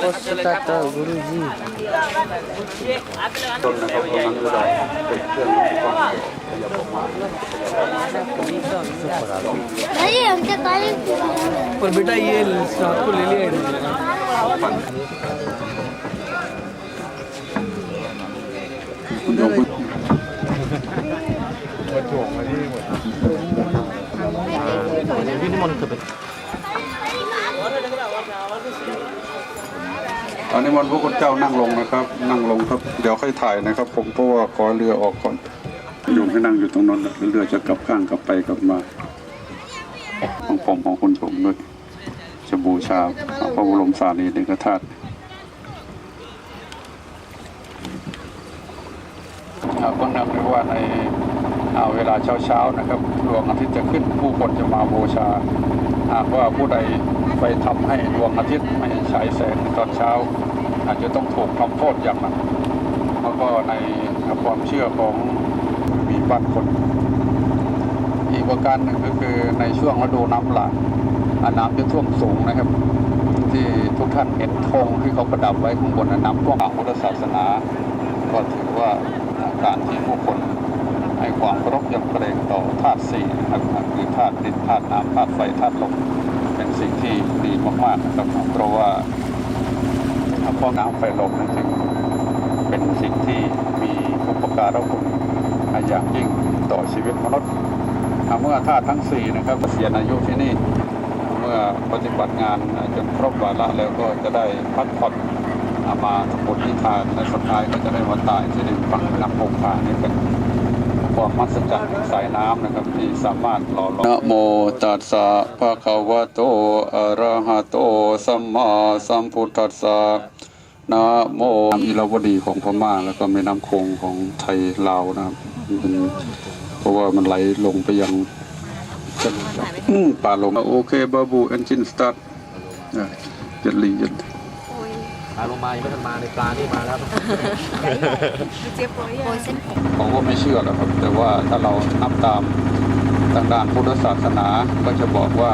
পাঁচশো টাকা গুরুজি पर बेटा ये साथ को ले लिया बच्चों भी नहीं मन कर นนี้มันพวกคุณเจ้านั่งลงนะครับ นั่งลงครับ เดี๋ยวค่อยถ่ายนะครับ ผมเพราะว่าขอเรือออกก่อนโยมให้นั่งอยู่ตรงนั้นนะเรือจะกลับข้างกลับไปกลับมาของผมของคุณผมด้วยจะบูชาพระบรมสารีริกธาตุครับก็นับได้ว่าในอ่า เวลาเช้าๆนะครับดวงอาทิตย์จะขึ้นผู้คนจะมาบูชา หากว่าผู้ใดไปทำให้ดวงอาทิตย์ไม่ฉายแสงตอนเช้า อาจจะต้องถูกทำโทษอย่างหนักแล้วก็ในความเชื่อของมีบานคนอีกประการหนึ่งก็คือในช่วงฤดูน้ำหลากอ่าน้ำจะท่วมสูงนะครับ ที่ทุกท่านเห็นธงที่เขาประดับไว้ข้างบนน้ำท่วมทางพุทธศาสนา ก็ถือว่าการที่ผู้คน ให้ความเคารพยำเกรงต่อธาตุสี่นะครับคือธาตุดินธาตุน้ำธาตุไฟธาตุลมเป็นสิ่งที่ดีมากๆนะครับเพราะว่าเพราะน้ำไฟลมนั้นจึงเป็นสิ่งที่มีอุปการะคุณอย่างยิ่งต่อชีวิตมนุษย์เมื่อธาตุทั้งสี่นะครับเกษียณอายุที่นี่เมื่อปฏิบัติงานจนครบวาระแล้วก็จะได้พักผ่อนอ่ามาทำบุญที่ทานและสุดท้ายก็จะได้มาตายที่ดินฝั่งนำคงคานี่เป็น ความมหัศจรรย์สายน้ำนะครับที่สามารถหล่อหลอมนะโมตัสสะภะคะวะโตอะระหะโตสัมมาสัมพุทธัสสะนะโมน้ำอิราวดีของพม่าแล้วก็แม่น้ำคงของไทยลาวนะครับเป็นเพราะว่ามันไหลลงไปยังอืมป่าลงโอเคบาบูเอนจินสตาร์ทยัดลียัด ปลาลงมายังไม่ทันมาในปลานี่มาแล้วผมก็ไม่เชื่อหรอกครับ แต่ว่าถ้าเรานับตามทางด้านพุทธศาสนาก็จะบอกว่า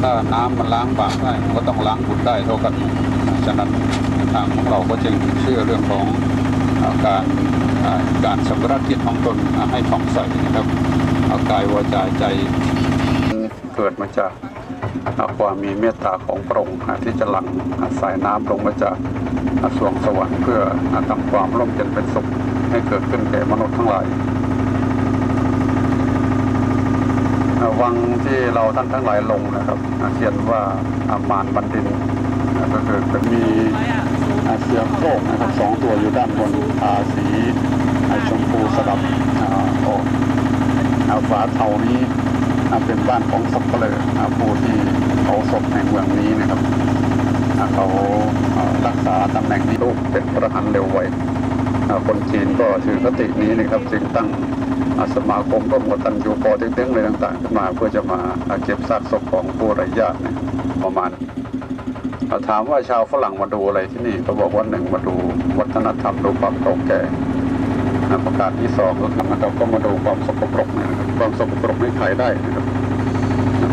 ถ้าน้ำมันล้างบาปได้มันก็ต้องล้างบุญได้เท่ากันฉะนั้นทางของเราก็จึงเชื่อเรื่องของอ่าการอ่าการชำระจิตของตนอ่าให้ผ่องใสนะครับเอากายวาจาใจเกิดมาจาก ความมีเมตตาของพระองค์ที่จะหลั่งสายน้ำลงมาจากสวงสวรรค์เพื่อทำความร่มเย็นเป็นสุขให้เกิดขึ้นแก่มนุษย์ทั้งหลายวังที่เราท่านทั้งหลายลงนะครับเขียนว่าอามานบันดินก็คือเป็นมีเสือโคร่งนะครับสองตัวอยู่ด้านบนทาสีชมพูสลับออ้อ่าฝาเทานี้ เป็นบ้านของสับเปลือผู้ที่เขาศพในเมืองนี้นะครับเขารักษาตำแหน่งนี้ลูกเป็นประหันเร็วไวคนจีนก็ถือคตินี้นะครับจึงตั้งสมาคมก็หมดตันยูปอเต็งๆเลยต่างๆขึ้นมาเพื่อจะมาเก็บซากศพของผู้ไร้ญาติประมาณถามว่าชาวฝรั่งมาดูอะไรที่นี่ก็บอกว่าหนึ่งมาดูวัฒนธรรมดูความเก่าแก่ ประการที่สองก็คือนะครับก็มาดูความสกปรกนะครับความสกปรกไม่ขายได้นะครับ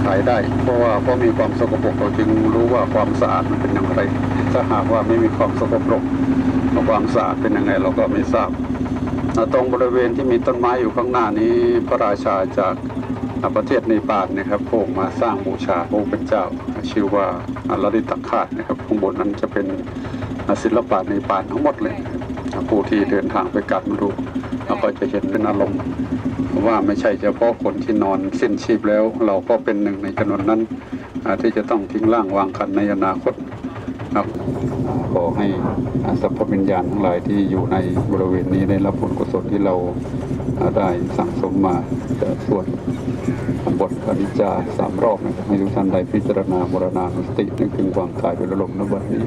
ขายได้ เพราะว่าเพราะมีความสกปรกเราจึงรู้ว่าความสะอาดมันเป็นอย่างไร ถ้าหากว่าไม่มีความสกปรกความสะอาดเป็นยังไงเราก็ไม่ทราบตรงบริเวณที่มีต้นไม้อยู่ข้างหน้านี้พระราชาจากประเทศในปานนะครับพงมาสร้างบูชาองค์เป็นเจ้า ชื่อว่าลดิตคาตนะครับข้างบนนั้นจะเป็นศิลปะในปานทั้งหมดเลยนะ ผู้ที่เดินทางไปกับมาดูเราก็จะเห็นเป็นอารมณ์ว่าไม่ใช่เฉพาะคนที่นอนสิ้นชีพแล้ว เราก็เป็นหนึ่งในจำนวนนั้นที่จะต้องทิ้งร่างวางคันในอนาคตครับขอให้สัพพวิญญาณทั้งหลายที่อยู่ในบริเวณนี้ได้รับผลกุศลที่เราได้สั่งสมมาจะสวดบทอนิจาสามรอบนะครับให้ทุกท่านได้พิจารณาบรณานุสตินึกถึงความตายโดยระลมนบัดนี้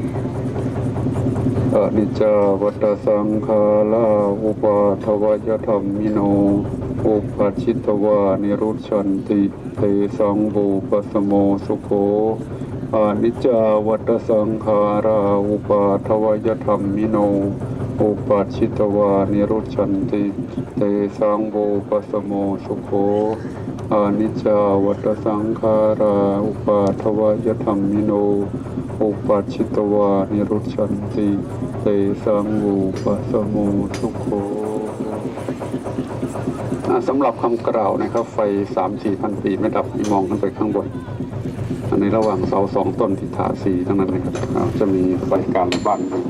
อนิจจาวัตสังขาราอุปาทวายธรรมิโน อุปชิตวานิรุชันติเตสังบูปสโมสุโขอานิจจาวัตสังขาราอุปาทวายธรรมิโน อุปัชชิตวานิรุชันติเตสังโบปสโมสุโข อานิจจาวัตสังขาราอุปาทวายธรรมิโน อุปัชิตวานิรุชันติเตสังอุปสมมุทุโขอ่าสำหรับคำกล่าวนะครับ ไฟสามสี่พันปีไม่ดับมองขึ้นไปข้างบน อันในระหว่างเสาสองต้นที่ทาสีทั้งนั้นเลยครับจะมีไฟการบ้านอยู่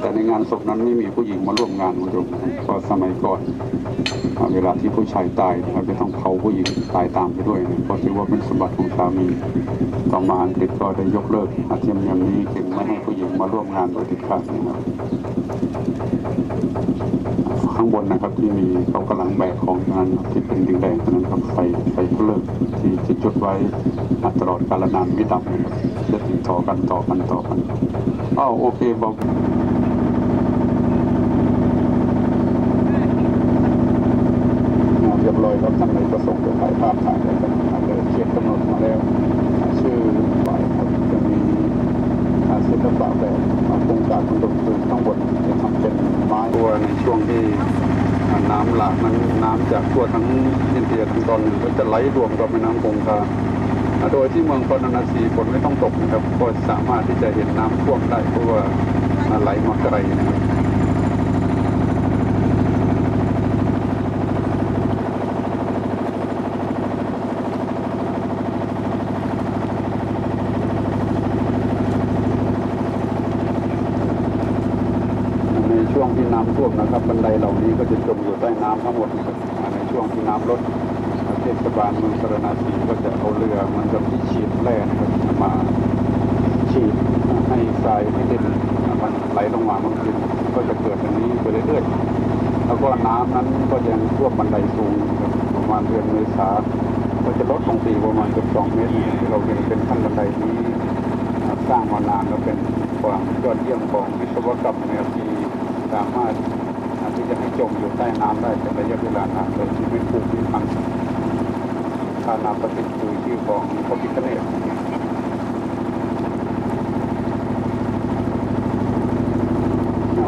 แต่ในงานศพนั้นไม่มีผู้หญิงมาร่วมงานคุณผู้ชมนะครับเพราะสมัยก่อน เวลาที่ผู้ชายตายนะครับจะต้องเผาผู้หญิงตายตามไปด้วยนะเพราะถือว่าเป็นสมบัติของสามีต่อมาอังกฤษก็ได้ยกเลิกอาเทียมอย่างนี้จึงไม่ให้ผู้หญิงมาร่วมงานโดยเด็ดขาดนะครับข้างบนนะครับที่มีเขากำลังแบกของงานที่เป็นแดงนั้นครับไฟไฟเลิงที่ที่จุดไว้ตลอดกาลนานไม่ดับนะครับจะติดต่อกันต่อกันต่อกันอ้าวโอเคบอก เรียบร้อยครับท่านในประสงค์จะถ่ายภาพถ่ายอะไรกันเลยเขียนกำหนดมาแล้ว ชื่อฝ่ายครับจะมีอาศิลปะแบบโครงการมันดมคือข้างบนจะทำเป็นไม้ตัวในช่วงที่น้ำหลากนั้นน้ำจากทั่วทั้งอินเดียทั้งตอนก็จะไหลรวมกับแม่น้ำคงคาโดยที่เมืองพาราณสีฝนไม่ต้องตกนะครับก็สามารถที่จะเห็นน้ำท่วมได้เพราะว่าไหลมาไกลนะครับ ในช่วงที่ น้ำท่วมนะครับบันไดเหล่านี้ก็จะจมอยู่ใต้น้ำทั้งหมดนะครับในช่วงที่น้ำลดเทศบาลเมืองสระนาสีก็จะเอาเรือมันกับที่ฉีดแร่นะครับมาฉีดให้ทรายให้เด่นมันไหลลงมาบางคืนก็จะเกิดอย่างนี้ไปเรื่อยๆแล้วก็น้ำนั้นก็ยังท่วมบันไดสูงประมาณเดือนเมษาก็จะลดลงตีประมาณเกือบสองเมตรที่เราเห็นเป็นขั้นบันไดนี้สร้างมานานแล้วเป็นความยอดเยี่ยมของวิศวกรรมแนวที่ สามารถที่จะให้จมอยู่ใต้น้ำได้เป็นระยะเวลานานโดยที่ไม่ผูกไม่พันทานาปฏิคือชื่อของพระพิฆเนศ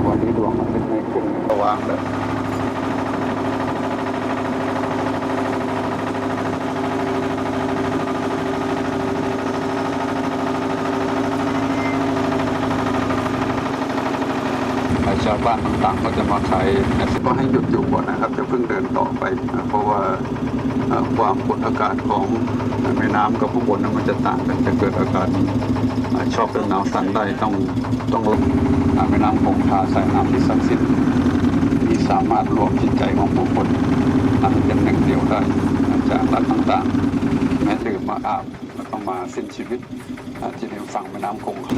วันนี้ดวงอาทิตย์ไม่ขึ้นสว่างเลย ชาวบ้านต่างๆก็จะมาขายก็ให้หยุดอยู่ก่อนนะครับจะเพิ่งเดินต่อไปนะเพราะว่าความกดอากาศของแม่น้ำกับข้างบนนั้นมันจะต่างกันจะเกิดอาการเอ่อชอบเป็นหนาวสั่นได้ต้องต้องลงแม่น้ำคงคาสายน้ำที่ศักดิ์สิทธิ์ที่สามารถรวมจิตใจของผู้คนนั้นเป็นหนึ่งเดียวได้จากรัฐต่างๆแม้ดื่มมาอาบก็ต้องมาสิ้นชีวิตที่ริมฝั่งแม่น้ำคงคา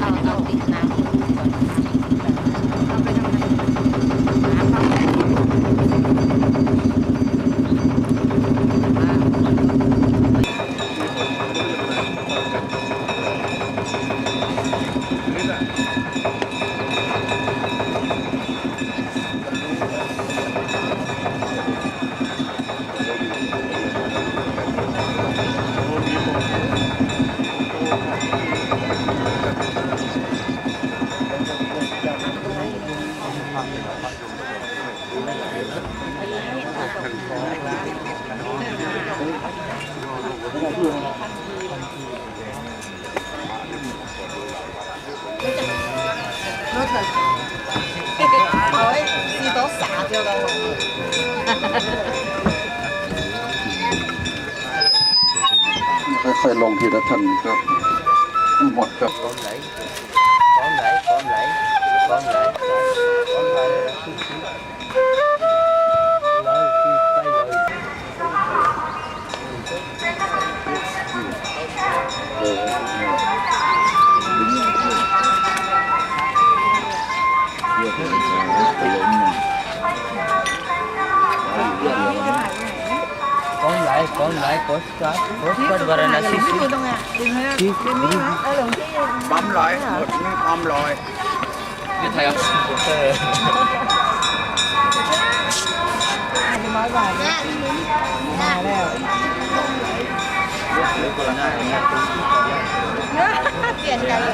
เอาเอาติดน้ำก่อนเอาไปทำอะไรน้ำเอาไป ค่อยๆลงทีละท่านก็หมดครับก้อนไหลก้อนไหลก้อนไหลก้อนไหลก้อนไหล con lại con lại có cái có cái gọi là xí xí xí bấm lại một bấm lại cái thầy ông Tiền đầy theo các thứ.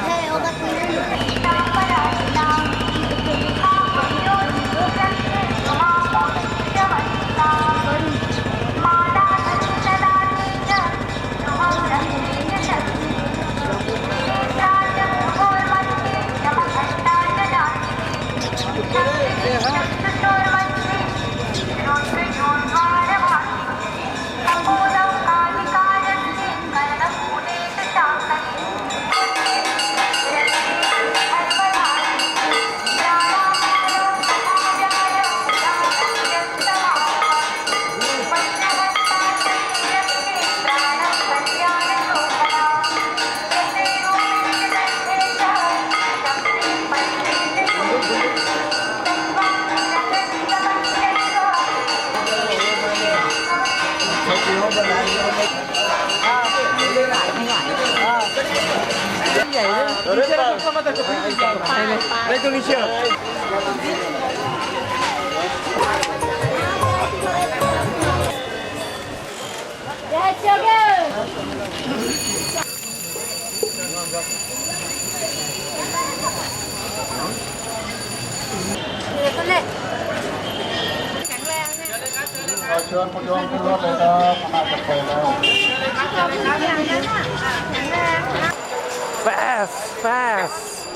ใหญ่ด้วยเรื่องเราเข้ามาแต่สุดที่ก่อนใช่ไหมในตรงนี้เชียวเดี๋ยวเชียวเก้เดี๋ยวก็เลยแข็งแรงเนี่ยเชิญคุณโยมคุณโยมเลย fast.